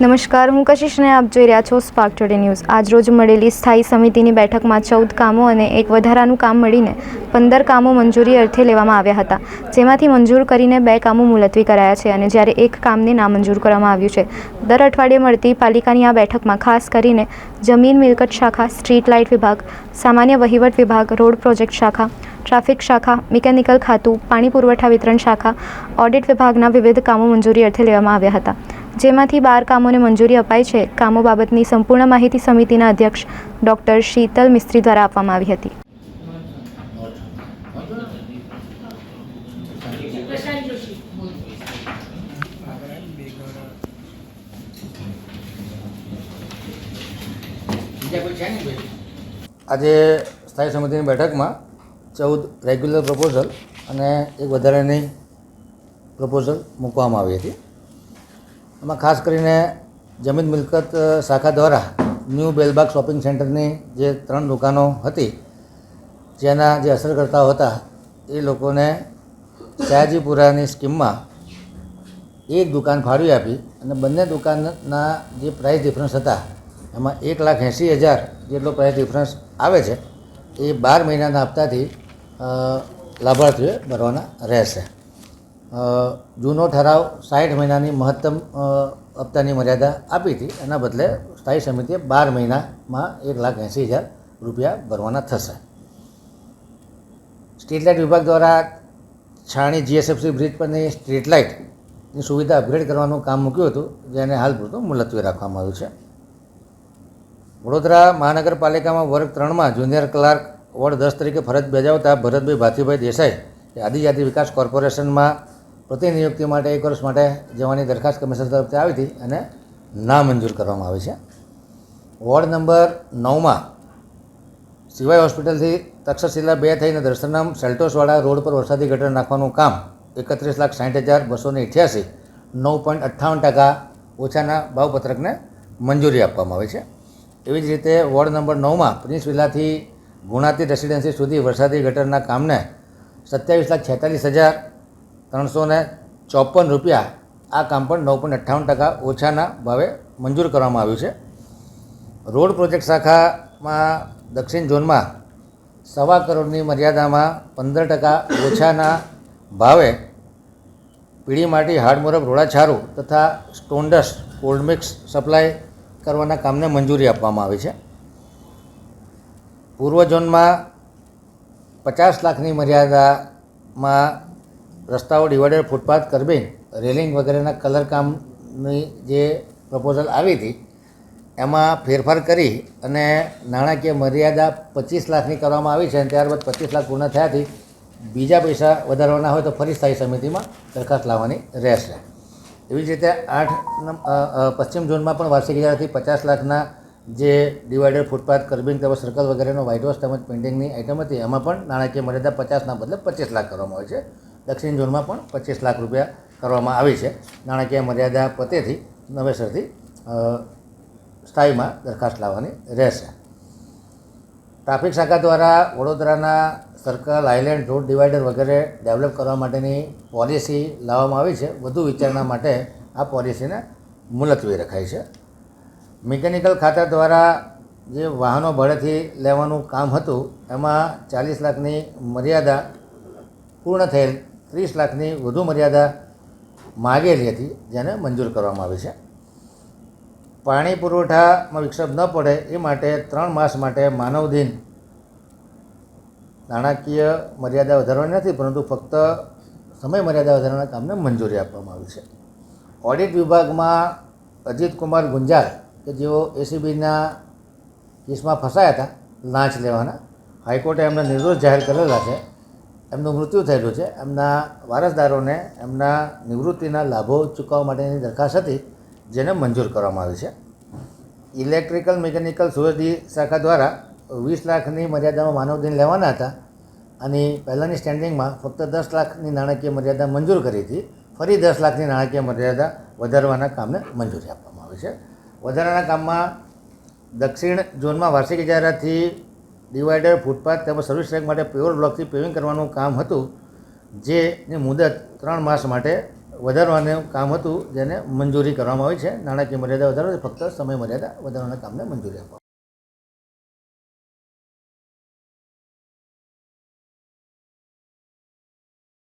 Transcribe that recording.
નમસ્કાર, હું કશિશ ને આપ જોઈ રહ્યા છો સ્પાર્ક ટુડે ન્યૂઝ આજરોજ મળેલી સ્થાયી સમિતિની બેઠકમાં ચૌદ કામો અને એક વધારાનું કામ મળીને પંદર કામો મંજૂરી અર્થે લેવામાં આવ્યા હતા. જેમાંથી મંજૂર કરીને બે કામો મુલતવી કરાયા છે અને જ્યારે એક કામને નામંજૂર કરવામાં આવ્યું છે. દર અઠવાડિયે મળતી પાલિકાની આ બેઠકમાં ખાસ કરીને જમીન મિલકત શાખા, સ્ટ્રીટ લાઇટ વિભાગ, સામાન્ય વહીવટ વિભાગ, રોડ પ્રોજેક્ટ શાખા, ટ્રાફિક શાખા, મિકેનિકલ ખાતું, પાણી પુરવઠા વિતરણ શાખા, ઓડિટ વિભાગના વિવિધ કામો મંજૂરી અર્થે લેવામાં આવ્યા હતા. જેમાંથી બાર કામોને મંજૂરી અપાઈ છે. કામો બાબતની સંપૂર્ણ માહિતી સમિતિના અધ્યક્ષ ડોક્ટર શીતલ મિસ્ત્રી દ્વારા આપવામાં આવી હતી. આજે સ્થાયી સમિતિની બેઠકમાં ચૌદ રેગ્યુલર પ્રપોઝલ અને એક વધારાની પ્રપોઝલ મૂકવામાં આવી હતી. એમાં ખાસ કરીને જમીન મિલકત શાખા દ્વારા ન્યૂ બેલબાગ શોપિંગ સેન્ટરની જે ત્રણ દુકાનો હતી, જેના જે અસરકર્તાઓ હતા, એ લોકોને શાહજીપુરાની સ્કીમમાં એક દુકાન ફાળવી આપી અને બંને દુકાનના જે પ્રાઇસ ડિફરન્સ હતા, એમાં એક લાખ એંસી હજાર જેટલો પ્રાઇસ ડિફરન્સ આવે છે, એ બાર મહિનાના હપ્તાથી લાભાર્થીઓ ભરવાના રહેશે. જૂનો ઠરાવ સાઠ મહિનાની મહત્તમ હપ્તાની મર્યાદા આપી હતી. એના બદલે સ્થાયી સમિતિએ બાર મહિનામાં એક લાખ એંસી હજાર રૂપિયા ભરવાના થશે. સ્ટ્રીટ લાઇટ વિભાગ દ્વારા છાણી જીએસએફસી બ્રિજ પરની સ્ટ્રીટ લાઇટની સુવિધા અપગ્રેડ કરવાનું કામ મૂક્યું હતું, જેને હાલ પૂરતું મુલતવી રાખવામાં આવ્યું છે. વડોદરા મહાનગરપાલિકામાં વર્ગ ત્રણમાં જુનિયર ક્લાર્ક વોર્ડ દસ તરીકે ફરજ બજાવતા ભરતભાઈ ભાતીભાઈ દેસાઈ આદિજાતિ વિકાસ કોર્પોરેશનમાં પ્રતિનિયુક્તિ માટે એક વર્ષ માટે જવાની દરખાસ્ત કમિશનર તરફથી આવી હતી અને નામંજૂર કરવામાં આવી છે. વોર્ડ નંબર નવમાં સિવાય હોસ્પિટલથી તક્ષશિલા બે થઈને દર્શનામ સેલ્ટોસવાળા રોડ પર વરસાદી ગટર નાખવાનું કામ એકત્રીસ લાખ સાઠ હજાર બસો ને અઠ્યાસી, નવ પોઈન્ટ અઠ્ઠાવન ટકા ઓછાના ભાવપત્રકને મંજૂરી આપવામાં આવી છે. એવી જ રીતે વોર્ડ નંબર નવમાં પ્રિન્સ વિલાથી ગુણાતી રેસિડેન્સી સુધી વરસાદી ગટરના કામને સત્યાવીસ લાખ છેતાલીસ હજાર ત્રણસો ને ચોપન રૂપિયા આ કામ પણ નવ પોઈન્ટ અઠ્ઠાવન ટકા ઓછાના ભાવે મંજૂર કરવામાં આવ્યું છે. રોડ પ્રોજેક્ટ શાખામાં દક્ષિણ ઝોનમાં સવા કરોડની મર્યાદામાં પંદર ટકા ઓછાના ભાવે પીળી માટી હાડમોરબ રોડાછારું તથા સ્ટોન્ડસ કોલ્ડમિક્સ સપ્લાય કરવાના કામને મંજૂરી આપવામાં આવી છે. પૂર્વ ઝોનમાં પચાસ લાખની મર્યાદામાં રસ્તાઓ ડિવાઈડર ફૂટપાથ, કરબિંગ, રેલિંગ વગેરેના કલર કામની જે પ્રપોઝલ આવી હતી, એમાં ફેરફાર કરી અને નાણાકીય મર્યાદા પચીસ લાખની કરવામાં આવી છે અને ત્યારબાદ પચીસ લાખ પૂર્ણ થયાથી બીજા પૈસા વધારવાના હોય તો ફરી સ્થાયી સમિતિમાં દરખાસ્ત લાવવાની રહેશે. એવી જ રીતે આઠ પશ્ચિમ ઝોનમાં પણ વાર્ષિક ઇજારાથી પચાસ લાખના જે ડિવાઈડર ફૂટપાથ, કર્બિંગ તેમજ સર્કલ વગેરેનો વ્હાઇટ વોશ તેમજ પેઇન્ટિંગની આઇટમ હતી, એમાં પણ નાણાકીય મર્યાદા પચાસના બદલે પચીસ લાખ કરવામાં આવે છે. દક્ષિણ ઝોનમાં પણ પચીસ લાખ રૂપિયા કરવામાં આવી છે. નાણાકીય મર્યાદા પતેથી નવેસરથી સ્થાયીમાં દરખાસ્ત લાવવાની રહેશે. ટ્રાફિક શાખા દ્વારા વડોદરાના સર્કલ, આઇલેન્ડ રોડ ડિવાઈડર વગેરે ડેવલપ કરવા માટેની પોલિસી લાવવામાં આવી છે. વધુ વિચારણા માટે આ પોલિસીને મુલતવી રખાઈ છે. મિકેનિકલ ખાતા દ્વારા જે વાહનો ભાડેથી લેવાનું કામ હતું, એમાં ચાલીસ લાખની મર્યાદા પૂર્ણ થયેલ ત્રીસ લાખની વધુ મર્યાદા માગેલી હતી, જેને મંજૂર કરવામાં આવી છે. પાણી પુરવઠામાં વિક્ષેપ ન પડે એ માટે ત્રણ માસ માટે માનવ દિન નાણાકીય મર્યાદા વધારવાની નથી, પરંતુ ફક્ત સમય મર્યાદા વધારવાના કામને મંજૂરી આપવામાં આવી છે. ઓડિટ વિભાગમાં અજીતકુમાર ગુંજાર કે જેઓ એસીબીના કેસમાં ફસાયા હતા, લાંચ લેવાના. હાઈકોર્ટે એમને નિર્દોષ જાહેર કરેલા છે. એમનું મૃત્યુ થયેલું છે. એમના વારસદારોને એમના નિવૃત્તિના લાભો ચૂકવવા માટેની દરખાસ્ત હતી, જેને મંજૂર કરવામાં આવી છે. ઇલેક્ટ્રિકલ મિકેનિકલ સુરતી શાખા દ્વારા વીસ લાખની મર્યાદામાં માનવ દિન લેવાના હતા અને પહેલાંની સ્ટેન્ડિંગમાં ફક્ત દસ લાખની નાણાકીય મર્યાદા મંજૂર કરી હતી. ફરી દસ લાખની નાણાકીય મર્યાદા વધારવાના કામને મંજૂરી આપવામાં આવી છે. વધારાના કામમાં દક્ષિણ ઝોનમાં વાર્ષિક ઇજારાથી ડિવાઈડર, ફૂટપાથ તેમજ સર્વિસ ટ્રેક માટે પ્યોર બ્લોકથી પેવિંગ કરવાનું કામ હતું, જેની મુદત ત્રણ માસ માટે વધારવાનું કામ હતું, જેને મંજૂરી કરવામાં આવી છે નાણાકીય મર્યાદા વધારવા ફક્ત સમય મર્યાદા વધારવાના કામને મંજૂરી આપવામાં.